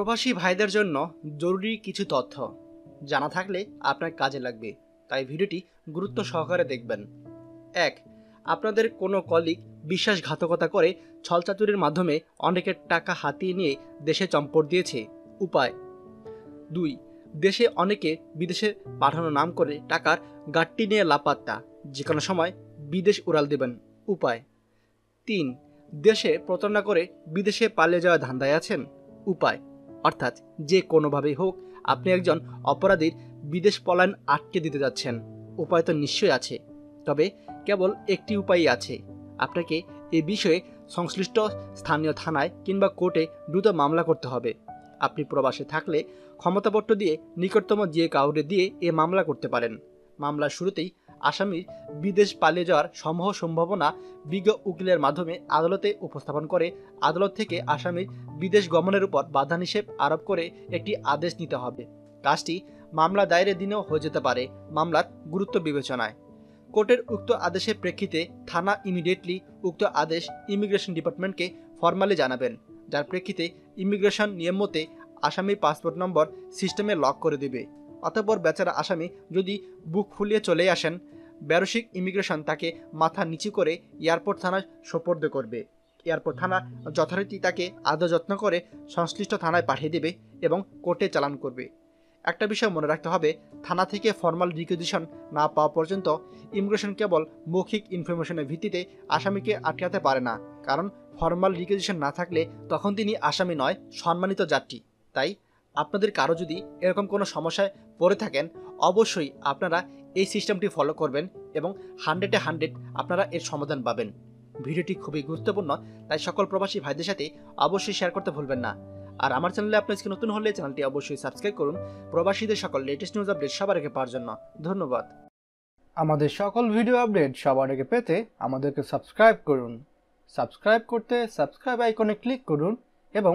প্রবাসী ভাইদের জন্য জরুরি কিছু তথ্য। জানা থাকলে আপনার কাজে লাগবে। তাই ভিডিওটি গুরুত্ব সহকারে দেখবেন। এক, আপনাদের কোনো কলিগ বিশ্বাসঘাতকতা করে ছলচাতুরির মাধ্যমে অনেকের টাকা হাতিয়ে নিয়ে দেশে চম্পট দিয়েছে। উপায়। দুই, দেশে অনেকে বিদেশে পাঠানোর নাম করে টাকার গাট্টি নিয়ে লাপাত্তা। যে কোনো সময় বিদেশ উড়াল দেবেন। উপায়। তিন, দেশে প্রতারণা করে বিদেশে পালিয়ে যাওয়া ধান্দায় আছেন। উপায়। অর্থাৎ যে কোনোভাবেই হোক, আপনি একজন অপরাধীর বিদেশ পলায়ন আটকে দিতে যাচ্ছেন। উপায় তো নিশ্চয়ই আছে, তবে কেবল একটি উপায়ই আছে। আপনাকে এ বিষয়ে সংশ্লিষ্ট স্থানীয় থানায় কিংবা কোর্টে দ্রুত মামলা করতে হবে। আপনি প্রবাসে থাকলে ক্ষমতাপট্ট দিয়ে নিকটতম যে কাউরে দিয়ে এ মামলা করতে পারেন। মামলার শুরুতেই আসামির বিদেশ পালিয়ে যাওয়ার সমূহ সম্ভাবনা বিজ্ঞ উকিলের মাধ্যমে আদালতে উপস্থাপন করে, আদালত থেকে আসামির বিদেশ গমনের উপর বাধা নিষেধ আরোপ করে একটি আদেশ নিতে হবে। কাজটি মামলা দায়েরের দিনেও হয়ে যেতে পারে, মামলার গুরুত্ব বিবেচনায়। কোর্টের উক্ত আদেশের প্রেক্ষিতে থানা ইমিডিয়েটলি উক্ত আদেশ ইমিগ্রেশন ডিপার্টমেন্টকে ফরমালি জানাবেন। যার প্রেক্ষিতে ইমিগ্রেশন নিয়ম মতে আসামির পাসপোর্ট নম্বর সিস্টেমে লক করে দেবে। অতঃপর বেচারা আসামি যদি বুক ফুলিয়ে চলে আসেন, ব্যারসিক ইমিগ্রেশন তাকে মাথা নিচু করে এয়ারপোর্ট থানায় সোপর্দ করবে। এয়ারপোর্ট থানা যথারীতি তাকে আদৌ যত্ন করে সংশ্লিষ্ট থানায় পাঠিয়ে দেবে এবং কোর্টে চালান করবে। একটা বিষয় মনে রাখতে হবে, থানা থেকে ফর্মাল রিকুইজিশন না পাওয়া পর্যন্ত ইমিগ্রেশন কেবল মৌখিক ইনফরমেশনের ভিত্তিতে আসামিকে আটকাতে পারে না। কারণ ফর্মাল রিকুইজিশন না থাকলে তখন তিনি আসামি নয়, সম্মানিত যাত্রী। তাই আপনাদের কারও যদি এরকম কোনো সমস্যায় পড়ে থাকেন, অবশ্যই আপনারা এই সিস্টেমটি ফলো করবেন এবং হান্ড্রেডে হান্ড্রেড আপনারা এর সমাধান পাবেন। ভিডিওটি খুবই গুরুত্বপূর্ণ, তাই সকল প্রবাসী ভাইদের সাথে অবশ্যই শেয়ার করতে ভুলবেন না। আর আমার চ্যানেলে আপনি আজকে নতুন হলে চ্যানেলটি অবশ্যই সাবস্ক্রাইব করুন। প্রবাসীদের সকল লেটেস্ট নিউজ আপডেট সবার আগে পাওয়ার জন্য ধন্যবাদ। আমাদের সকল ভিডিও আপডেট সবার আগে পেতে আমাদেরকে সাবস্ক্রাইব করুন। সাবস্ক্রাইব করতে সাবস্ক্রাইব আইকনে ক্লিক করুন এবং